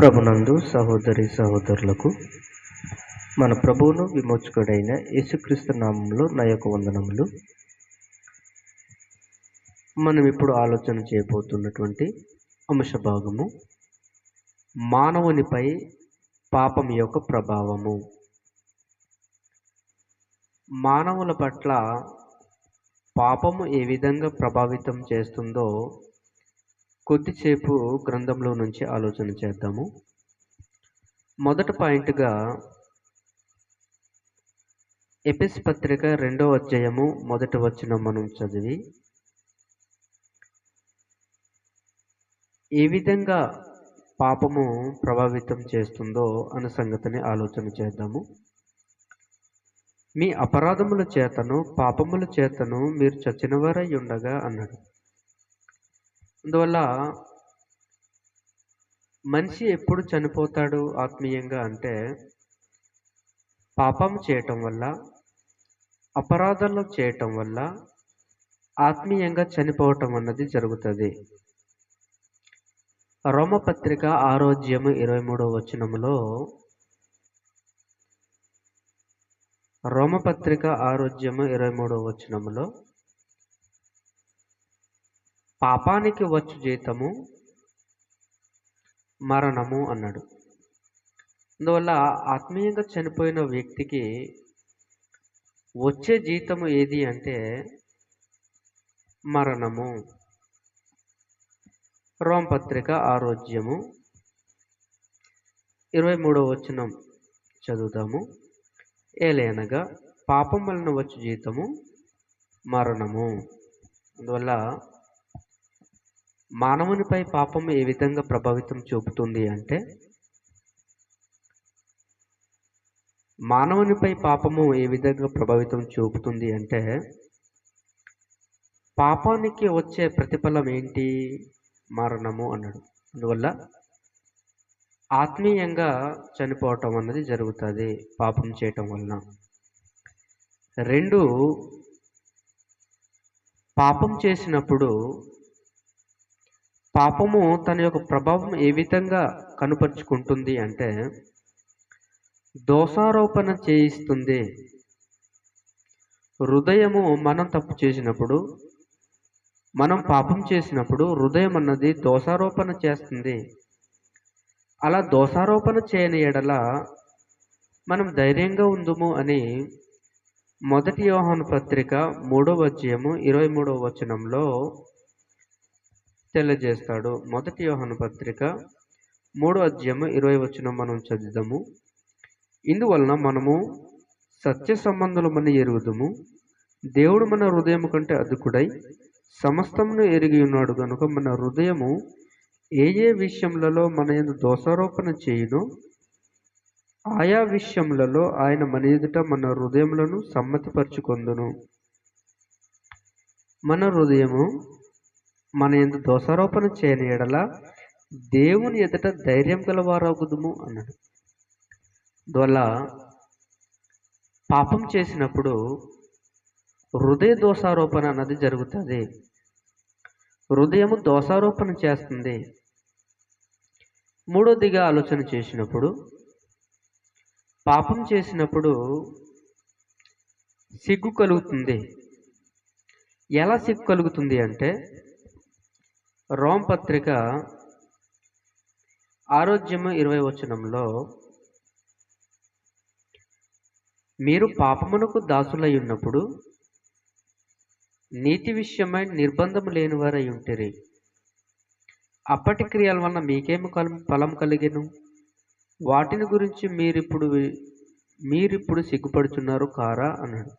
ప్రభునందు సహోదరి సహోదరులకు మన ప్రభువును విమోచకుడైన యేసుక్రీస్తు నామంలో నా యొక్క వందనములు. మనం ఇప్పుడు ఆలోచన చేయబోతున్నటువంటి అంశ భాగము మానవునిపై పాపం యొక్క ప్రభావము. మానవుల పట్ల పాపము ఏ విధంగా ప్రభావితం చేస్తుందో కొద్దిసేపు గ్రంథంలో నుంచి ఆలోచన చేద్దాము. మొదటి పాయింట్గా ఎపిస్ పత్రిక రెండో అధ్యాయము మొదటి వచ్చిన మనం చదివి ఏ విధంగా పాపము ప్రభావితం చేస్తుందో అనే సంగతిని ఆలోచన చేద్దాము. మీ అపరాధముల చేతను పాపముల చేతను మీరు చచ్చినవారై ఉండగా అన్నాడు. అందువల్ల మనిషి ఎప్పుడు చనిపోతాడు ఆత్మీయంగా అంటే పాపం చేయటం వల్ల అపరాధాలు చేయటం వల్ల ఆత్మీయంగా చనిపోవటం అన్నది జరుగుతుంది. రోమపత్రిక ఆరోగ్యము ఇరవై మూడవ వచనములో రోమపత్రిక ఆరోగ్యము ఇరవై మూడవ వచనములో పాపానికి వచ్చు జీతము మరణము అన్నాడు. అందువల్ల ఆత్మీయంగా చనిపోయిన వ్యక్తికి వచ్చే జీతము ఏది అంటే మరణము. రోమపత్రిక ఆరోగ్యము ఇరవై మూడవ వచనం చదువుతాము ఏలైనగా పాపం వలన వచ్చు జీతము మరణము. అందువల్ల మానవునిపై పాపం ఏ విధంగా ప్రభావితం చూపుతుంది అంటే మానవునిపై పాపము ఏ విధంగా ప్రభావితం చూపుతుంది అంటే పాపానికి వచ్చే ప్రతిఫలం ఏంటి? మరణము అన్నాడు. అందువల్ల ఆత్మీయంగా చనిపోవటం అన్నది జరుగుతుంది పాపం చేయటం వలన. రెండు పాపం చేసినప్పుడు పాపము తన యొక్క ప్రభావం ఏ విధంగా కనుపరుచుకుంటుంది అంటే దోషారోపణ చేయిస్తుంది. హృదయము మనం తప్పు చేసినప్పుడు మనం పాపం చేసినప్పుడు హృదయం అన్నది దోషారోపణ చేస్తుంది. అలా దోషారోపణ చేయని ఎడల మనం ధైర్యంగా ఉందుము అని మొదటి యోహాను పత్రిక మూడవ అధ్యాయము ఇరవై మూడవ వచనంలో తెలియజేస్తాడు. మొదటి యోహాను పత్రిక మూడో అధ్యాయము ఇరవై వచ్చిన మనం చదిదాము ఇందువలన మనము సత్య సంబంధులమని ఎరుగుదము. దేవుడు మన హృదయం కంటే అధికుడై సమస్తమును ఎరిగి ఉన్నాడు కనుక మన హృదయము ఏ ఏ విషయములలో మన ఎందు దోషారోపణ చేయునో ఆయా విషయములలో ఆయన మన ఎదుట మన హృదయములను సమ్మతిపరుచుకొందును. మన హృదయము మన ఎందు దోషారోపణ చేయని ఎడల దేవుని ఎదుట ధైర్యం గలవారగుదుము అన్నాడు. అందువల్ల పాపం చేసినప్పుడు హృదయ దోషారోపణ అన్నది జరుగుతుంది. హృదయము దోషారోపణ చేస్తుంది. మూడోదిగా ఆలోచన చేసినప్పుడు పాపం చేసినప్పుడు సిగ్గు కలుగుతుంది. ఎలా సిగ్గు కలుగుతుంది అంటే రోమ్ పత్రిక ఆరోగ్యము ఇరవై వచనంలో మీరు పాపమునకు దాసులై ఉన్నప్పుడు నీతి విషయమై నిర్బంధము లేని వారై ఉంటిరి. అప్పటి క్రియల వలన మీకేమి ఫలం కలిగెను? వాటిని గురించి మీరిప్పుడు మీరిప్పుడు సిగ్గుపడుచున్నారు కారా అన్నాడు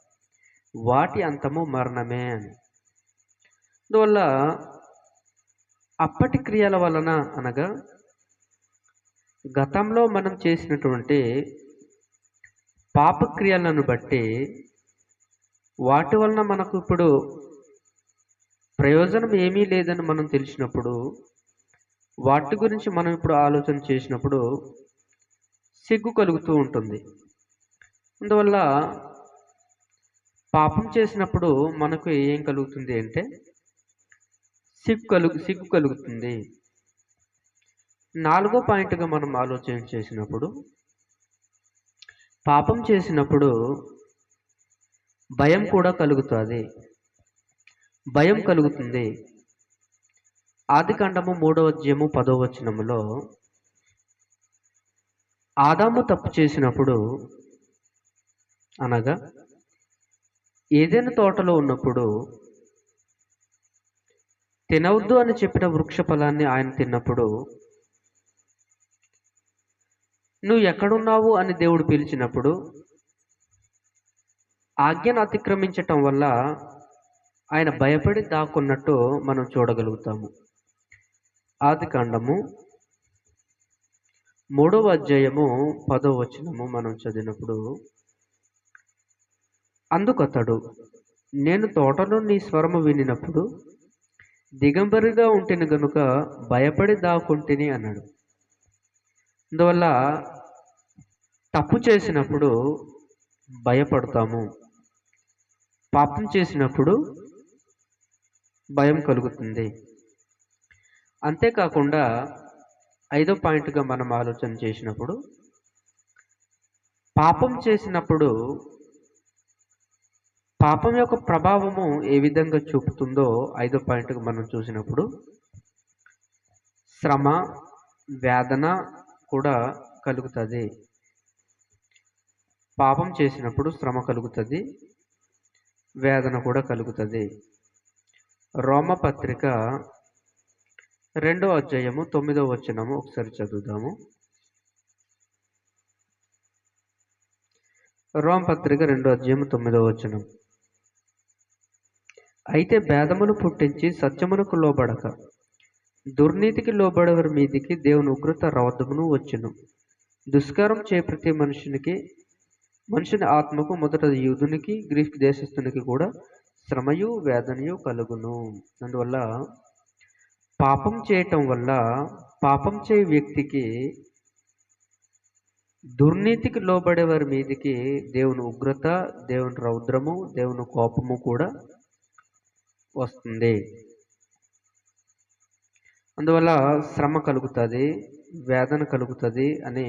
వాటి అంతము మరణమే అని. అందువల్ల అప్పటి క్రియల వలన అనగా గతంలో మనం చేసినటువంటి పాపక్రియలను బట్టి వాటి వలన మనకు ఇప్పుడు ప్రయోజనం ఏమీ లేదని మనం తెలిసినప్పుడు వాటి గురించి మనం ఇప్పుడు ఆలోచన చేసినప్పుడు సిగ్గు కలుగుతూ ఉంటుంది. అందువల్ల పాపం చేసినప్పుడు మనకు ఏం కలుగుతుంది అంటే సిగ్గు కలుగు సిగ్గు కలుగుతుంది నాలుగో పాయింట్గా మనం ఆలోచన చేసినప్పుడు పాపం చేసినప్పుడు భయం కూడా కలుగుతుంది. భయం కలుగుతుంది. ఆదికాండము మూడవ అధ్యయము పదవ వచనములో ఆదాము తప్పు చేసినప్పుడు అనగా ఏదైనా తోటలో ఉన్నప్పుడు తినవద్దు అని చెప్పిన వృక్ష ఫలాన్ని ఆయన తిన్నప్పుడు నువ్వు ఎక్కడున్నావు? అని దేవుడు పిలిచినప్పుడు ఆజ్ఞను అతిక్రమించటం వల్ల ఆయన భయపడి దాక్కున్నట్టు మనం చూడగలుగుతాము. ఆది కాండము మూడవ అధ్యాయము పదవ వచనము మనం చదివినప్పుడు అందుకతడు నేను తోటలో నీ స్వరము వినినప్పుడు దిగంబరిగా ఉంటేను గనుక భయపడి దాక్కుంటేనే అన్నాడు. అందువల్ల తప్పు చేసినప్పుడు భయపడతాము. పాపం చేసినప్పుడు భయం కలుగుతుంది. అంతేకాకుండా ఐదో పాయింట్గా మనం ఆలోచన చేసినప్పుడు పాపం చేసినప్పుడు పాపం యొక్క ప్రభావము ఏ విధంగా చూపుతుందో ఐదో పాయింట్గా మనం చూసినప్పుడు శ్రమ వేదన కూడా కలుగుతుంది. పాపం చేసినప్పుడు శ్రమ కలుగుతుంది వేదన కూడా కలుగుతుంది. రోమపత్రిక రెండో అధ్యాయము తొమ్మిదో వచనము ఒకసారి చదువుదాము. రోమపత్రిక రెండో అధ్యాయము తొమ్మిదో వచనం. అయితే భేదమును పుట్టించి సత్యమునకు లోబడక. దుర్నీతికి లోబడవరి మీదికి దేవుని ఉగ్రత రౌద్రమును వచ్చును. దుష్కారం చే ప్రతి మనుషునికి మనుషుని ఆత్మకు మొదట యూదునికి గ్రీక్ దేశస్థునికి కూడా శ్రమయు వేదనయు కలుగును. అందువల్ల పాపం చేయటం వల్ల పాపం చేయ వ్యక్తికి దుర్నీతికి లోబడే వారి మీదికి దేవుని ఉగ్రత దేవుని రౌద్రము దేవుని కోపము కూడా వస్తుంది. అందువల్ల శ్రమ కలుగుతుంది వేదన కలుగుతుంది అని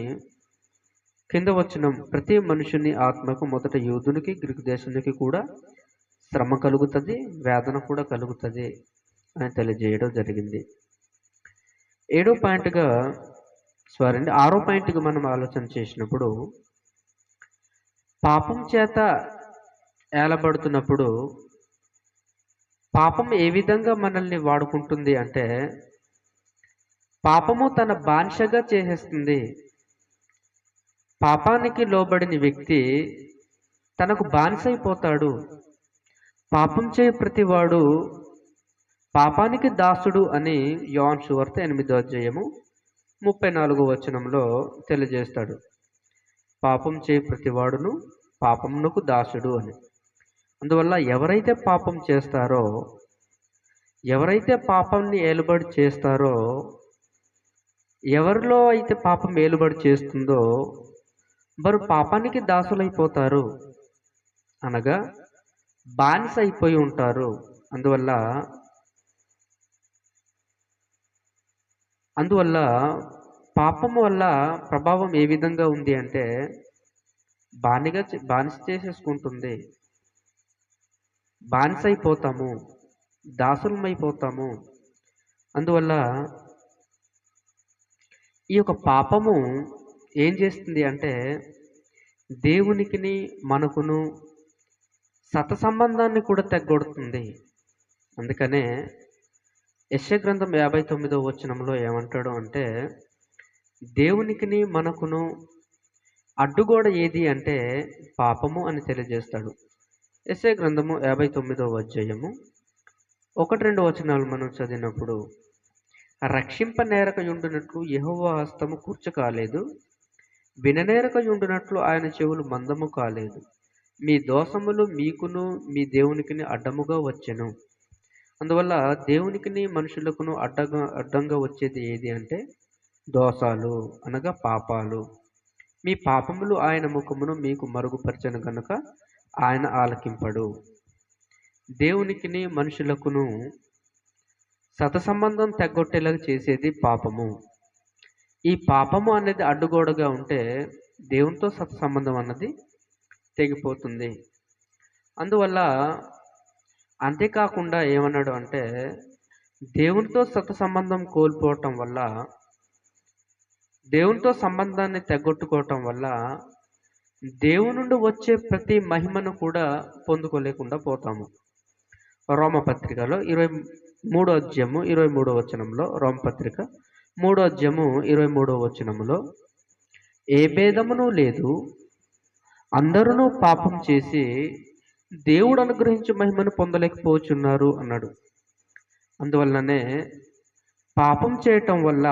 కింద వచ్చిన ప్రతి మనుషుని ఆత్మకు మొదట యూదునికి గ్రీకు దేశానికి కూడా శ్రమ కలుగుతుంది వేదన కూడా కలుగుతుంది అని తెలియజేయడం జరిగింది. ఏడో పాయింట్గా సారీ అండి ఆరో పాయింట్గా మనం ఆలోచన చేసినప్పుడు పాపం చేత ఏలబడుతున్నప్పుడు పాపం ఏ విధంగా మనల్ని వాడుకుంటుంది అంటే పాపము తన బానిసగా చేసేస్తుంది. పాపానికి లోబడిన వ్యక్తి తనకు బానిసైపోతాడు. పాపం చేయ ప్రతివాడు పాపానికి దాసుడు అని యోన్ సువార్త ఎనిమిదో అధ్యాయము ముప్పై నాలుగో వచనంలో తెలియజేస్తాడు. పాపం చేయ ప్రతివాడును పాపమునకు దాసుడు అని. అందువల్ల ఎవరైతే పాపం చేస్తారో ఎవరైతే పాపంని ఏలుబడి చేస్తారో ఎవరిలో అయితే పాపం ఏలుబడి చేస్తుందో వారు పాపానికి దాసులైపోతారు. అనగా బానిస అయిపోయి ఉంటారు. అందువల్ల అందువల్ల పాపం వల్ల ప్రభావం ఏ విధంగా ఉంది అంటే బానిగా బానిస చేసేసుకుంటుంది. బానిసైపోతాము దాసులమైపోతాము. అందువల్ల ఈ యొక్క పాపము ఏం చేస్తుంది అంటే దేవునికిని మనకును సత సంబంధాన్ని కూడా తెగ్గొడుతుంది. అందుకనే యశగ్రంథం యాభై తొమ్మిదో వచనంలో ఏమంటాడు అంటే దేవునికిని మనకును అడ్డుగోడ ఏది అంటే పాపము అని తెలియజేస్తాడు. ఎస్ఏ గ్రంథము యాభై తొమ్మిదో అధ్యాయము. ఒకటి రెండు వచనాలు మనం చదివినప్పుడు రక్షింప నేరక ఉండినట్లు యహోవ హస్తము కూర్చ కాలేదు విననేరక ఉండినట్లు ఆయన చెవులు మందము కాలేదు. మీ దోషములు మీకును మీ దేవునికిని అడ్డముగా వచ్చెను. అందువల్ల దేవునికిని మనుషులకును అడ్డగా అడ్డంగా వచ్చేది ఏది అంటే దోషాలు అనగా పాపాలు. మీ పాపములు ఆయన ముఖమును మీకు మరుగుపరచను గనుక ఆయన ఆలకింపడు. దేవునికిని మనుషులకును సత సంబంధం తగ్గొట్టేలాగా చేసేది పాపము. ఈ పాపము అనేది అడ్డుగోడగా ఉంటే దేవునితో సత్సంబంధం అన్నది తెగిపోతుంది. అందువల్ల అంతేకాకుండా ఏమన్నాడు అంటే దేవునితో సత సంబంధం కోల్పోవటం వల్ల దేవునితో సంబంధాన్ని తెగొట్టుకోవటం వల్ల దేవునుండి వచ్చే ప్రతి మహిమను కూడా పొందుకోలేకుండా పోతాము. రోమపత్రికలో ఇరవై మూడో అధ్యాయము ఇరవై మూడో వచనంలో రోమపత్రిక మూడో అధ్యాయము ఇరవై మూడో వచనములో ఏ భేదమును లేదు అందరూ పాపం చేసి దేవుడు అనుగ్రహించే మహిమను పొందలేకపోచున్నారు అన్నాడు. అందువల్లనే పాపం చేయటం వల్ల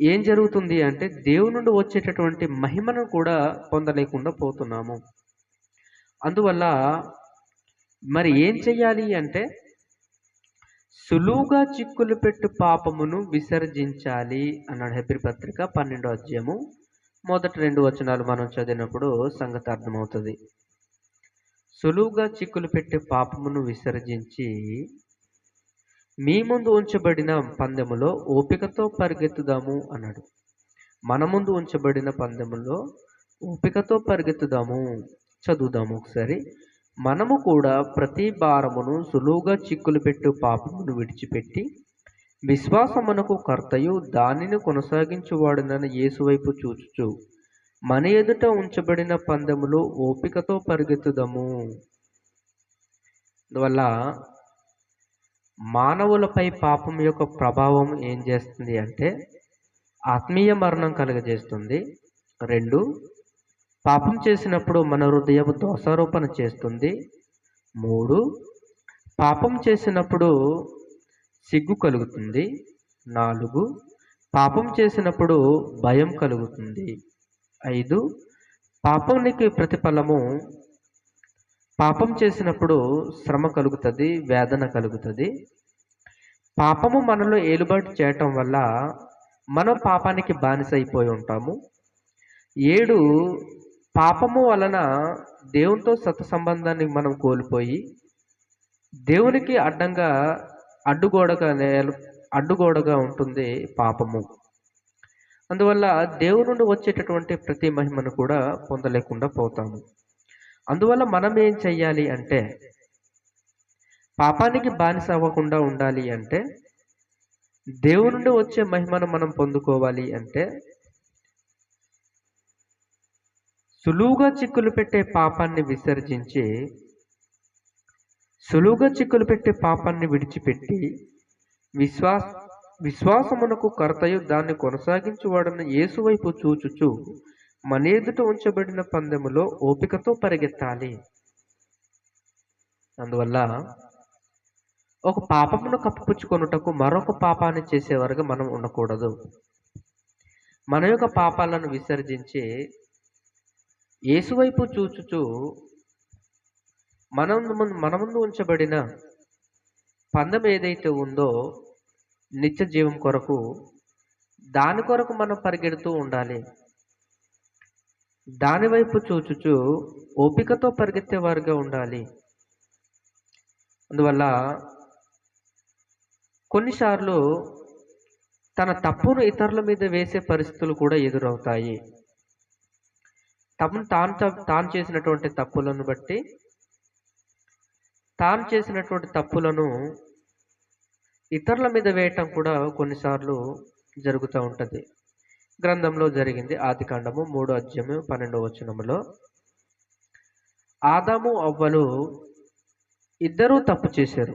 ఏం జరుగుతుంది అంటే దేవుని నుండి వచ్చేటటువంటి మహిమను కూడా పొందలేకుండా పోతున్నాము. అందువల్ల మరి ఏం చెయ్యాలి అంటే సులువుగా చిక్కులు పెట్టు పాపమును విసర్జించాలి అన్నాడు హెబ్రి పత్రిక పన్నెండో అధ్యాయము మొదటి రెండు వచనాలు మనం చదివినప్పుడు సంగతి అర్థమవుతుంది. సులువుగా చిక్కులు పెట్టే పాపమును విసర్జించి మీ ముందు ఉంచబడిన పందెములో ఓపికతో పరిగెత్తుదాము అన్నాడు. మన ముందు ఉంచబడిన పందెములో ఓపికతో పరిగెత్తుదాము. చదువుదాము ఒకసారి. మనము కూడా ప్రతి భారమును సులువుగా చిక్కులు పెట్టు పాపమును విడిచిపెట్టి విశ్వాసమునకు కర్తయు దానిని కొనసాగించువాడునని యేసువైపు చూచుచు. మన ఎదుట ఉంచబడిన పందెములో ఓపికతో పరిగెత్తుదాము. అందువల్ల మానవులపై పాపం యొక్క ప్రభావం ఏం చేస్తుంది అంటే ఆత్మీయ మరణం కలుగజేస్తుంది. రెండు పాపం చేసినప్పుడు మన హృదయం దోషారోపణ చేస్తుంది. మూడు పాపం చేసినప్పుడు సిగ్గు కలుగుతుంది. నాలుగు పాపం చేసినప్పుడు భయం కలుగుతుంది. ఐదు పాపానికి ప్రతిఫలము పాపం చేసినప్పుడు శ్రమ కలుగుతుంది వేదన కలుగుతుంది. పాపము మనలో ఏలుబాటు చేయటం వల్ల మనం పాపానికి బానిస అయిపోయి ఉంటాము. ఏడు పాపము వలన దేవునితో సత సంబంధాన్ని మనం కోల్పోయి దేవునికి అడ్డంగా అడ్డుగోడగా అడ్డుగోడగా ఉంటుంది పాపము. అందువల్ల దేవుని నుండి వచ్చేటటువంటి ప్రతి మహిమను కూడా పొందలేకుండా పోతాము. అందువల్ల మనం ఏం చెయ్యాలి అంటే పాపానికి బానిస అవ్వకుండా ఉండాలి అంటే దేవుని నుండి వచ్చే మహిమను మనం పొందుకోవాలి అంటే సులువుగా చిక్కులు పెట్టే పాపాన్ని విసర్జించి సులువుగా చిక్కులు పెట్టే పాపాన్ని విడిచిపెట్టి విశ్వాస విశ్వాసమునకు కర్తయు దాన్ని కొనసాగించువాడన్న యేసువైపు చూచుచు మన ఎదుట ఉంచబడిన పందెములో ఓపికతో పరిగెత్తాలి. అందువల్ల ఒక పాపమును కప్పిపుచ్చుకొనుటకు మరొక పాపాన్ని చేసేవారుగా మనం ఉండకూడదు. మన యొక్క పాపాలను విసర్జించి యేసువైపు చూచుచు మన ముందు మన ముందు ఉంచబడిన పందెం ఏదైతే ఉందో నిత్య జీవం కొరకు దాని కొరకు మనం పరిగెడుతూ ఉండాలి. దాని వైపు చూచుచు ఓపికతో పరిగెత్తేవారుగా ఉండాలి. అందువల్ల కొన్నిసార్లు తన తప్పును ఇతరుల మీద వేసే పరిస్థితులు కూడా ఎదురవుతాయి. తమను తాను తాను చేసినటువంటి తప్పులను బట్టి తాను చేసినటువంటి తప్పులను ఇతరుల మీద వేయటం కూడా కొన్నిసార్లు జరుగుతూ ఉంటుంది. గ్రంథంలో జరిగింది. ఆది కాండము మూడో అధ్యాయము పన్నెండవ వచనములో. ఆదాము అవ్వలు ఇద్దరూ తప్పు చేశారు.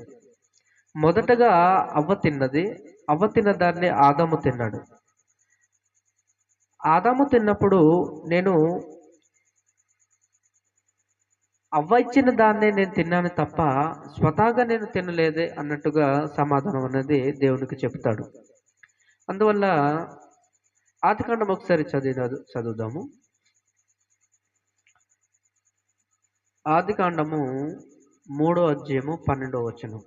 మొదటగా అవ్వ తిన్నది. అవ్వ తిన్న దాన్ని ఆదాము తిన్నాడు. ఆదాము తిన్నప్పుడు నేను అవ్వ ఇచ్చిన దాన్నే నేను తిన్నాను తప్ప స్వతహాగా నేను తినలేదే అన్నట్టుగా సమాధానం అనేది దేవునికి చెప్తాడు అందువల్ల ఆదికాండం ఒకసారి చదివిన చదువుదాము. ఆదికాండము మూడో అధ్యాయము పన్నెండో వచనం.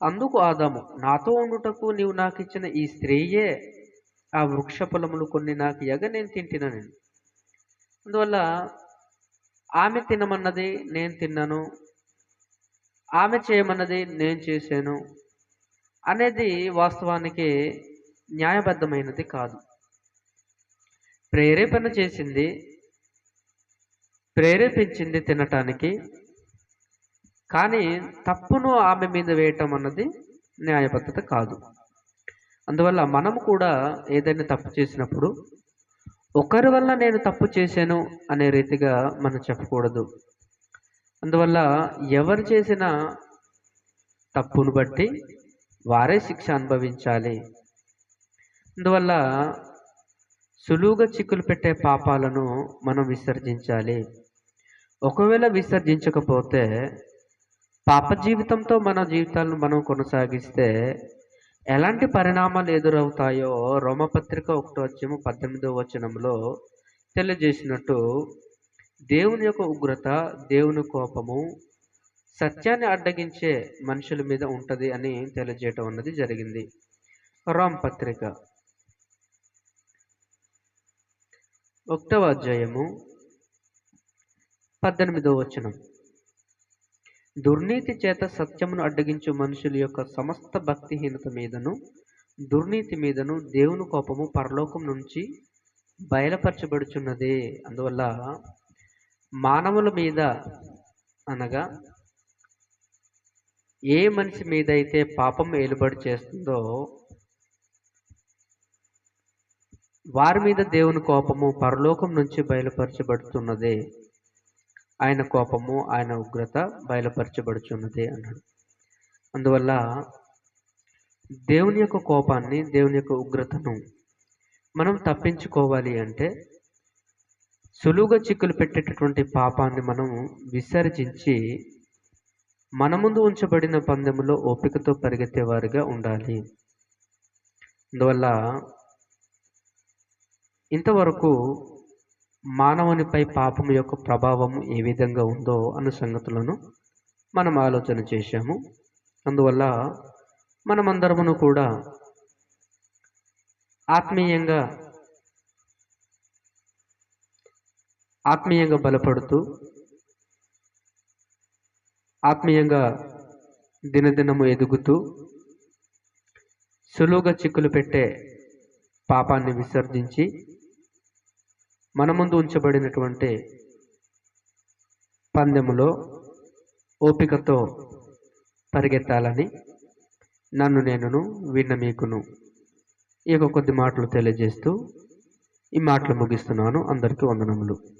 అందుకు ఆదాము నాతో ఉండుటకు నీవు నాకు ఇచ్చిన ఈ స్త్రీయే ఆ వృక్ష పొలములు కొన్ని నాకు ఎగ నేను తింటినని అందువల్ల ఆమె తినమన్నది నేను తిన్నాను ఆమె చేయమన్నది నేను చేశాను అనేది వాస్తవానికి న్యాయబద్ధమైనది కాదు. ప్రేరేపణ చేసింది ప్రేరేపించింది తినటానికి కానీ తప్పును ఆమె మీద వేయటం అన్నది న్యాయబద్ధత కాదు. అందువల్ల మనం కూడా ఏదైనా తప్పు చేసినప్పుడు ఒకరి వల్ల నేను తప్పు చేశాను అనే రీతిగా మనం చెప్పకూడదు. అందువల్ల ఎవరు చేసిన తప్పును బట్టి వారే శిక్ష అనుభవించాలి. అందువల్ల సులువుగా చిక్కులు పెట్టే పాపాలను మనం విసర్జించాలి. ఒకవేళ విసర్జించకపోతే పాప జీవితంతో మన జీవితాలను మనం కొనసాగిస్తే ఎలాంటి పరిణామాలు ఎదురవుతాయో రోమపత్రిక ఒకటో వచ్చేమో పద్దెనిమిదో వచనంలో తెలియజేసినట్టు దేవుని యొక్క ఉగ్రత దేవుని కోపము సత్యాన్ని అడ్డగించే మనుషుల మీద ఉంటుంది అని తెలియజేయటం అన్నది జరిగింది. రామ్ పత్రిక. ఒకటవ అధ్యాయము పద్దెనిమిదవ వచనం. దుర్నీతి చేత సత్యమును అడ్డగించు మనుషుల యొక్క సమస్త భక్తిహీనత మీదను దుర్నీతి మీదను దేవుని కోపము పరలోకం నుంచి బయలపరచబడుచున్నది. అందువల్ల మానవుల మీద అనగా ఏ మనిషి మీద అయితే పాపం ఏలుబడి చేస్తుందో వారి మీద దేవుని కోపము పరలోకం నుంచి బయలుపరచబడుతున్నదే. ఆయన కోపము ఆయన ఉగ్రత బయలుపరచబడుచున్నదే అన్నాడు. అందువల్ల దేవుని యొక్క కోపాన్ని దేవుని యొక్క ఉగ్రతను మనం తప్పించుకోవాలి అంటే సులువుగా చిక్కులు పెట్టేటటువంటి పాపాన్ని మనం విసర్జించి మన ముందు ఉంచబడిన పందెములో ఓపికతో పరిగెత్తేవారిగా ఉండాలి. అందువల్ల ఇంతవరకు మానవునిపై పాపం యొక్క ప్రభావం ఏ విధంగా ఉందో అన్న సంగతులను మనం ఆలోచన చేశాము. అందువల్ల మనమందరమును కూడా ఆత్మీయంగా ఆత్మీయంగా బలపడుతూ ఆత్మీయంగా దినదినము ఎదుగుతూ సులువుగా చిక్కులు పెట్టే పాపాన్ని విసర్జించి మన ముందు ఉంచబడినటువంటి పందెములో ఓపికతో పరిగెత్తాలని నన్ను నేనును విన్న మీకును. ఈ యొక్క కొద్ది మాటలు తెలియజేస్తూ ఈ మాటలు ముగిస్తున్నాను. అందరికీ వందనములు.